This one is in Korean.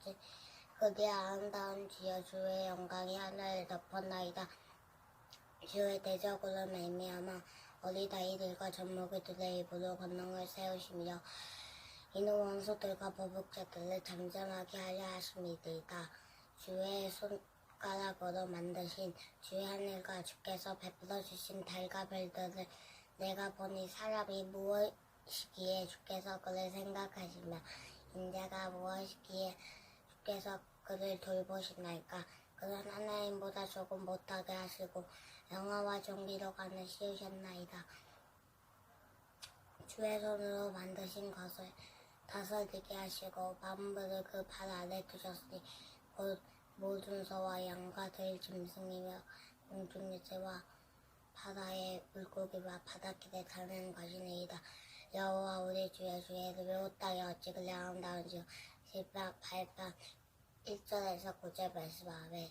어찌 그리 아름다운 주여 주의 영광이 하늘을 덮었나이다. 주의 대적으로 말미암아 어리다이들과 젖먹이들의 입으로 권능을 세우시며 이는 원수들과 보복자들을 잠잠하게 하려 하심이니이다. 주의 손가락으로 만드신 주의 하늘과 주께서 베풀어 주신 달과 별들을 내가 보니 사람이 무엇이기에 주께서 그를 생각하시며 인자가 무엇이기에 주께서 그를 돌보시나이까 그는 하나님보다 조금 못하게 하시고 영화와 종기로 가는 씌우셨나이다 주의 손으로 만드신 것을 다스리게 하시고 만물을 그 발 아래 두셨으니 곧 모든 소와 양과 들 짐승이며 공중유채와 바다의 물고기와 바닷길에 다는 것이니이다. 여호와 우리 주의 주의 이름이 온 땅에 어찌 그리 아름다운지요. 10편 8편 1절에서 9절 말씀 아멘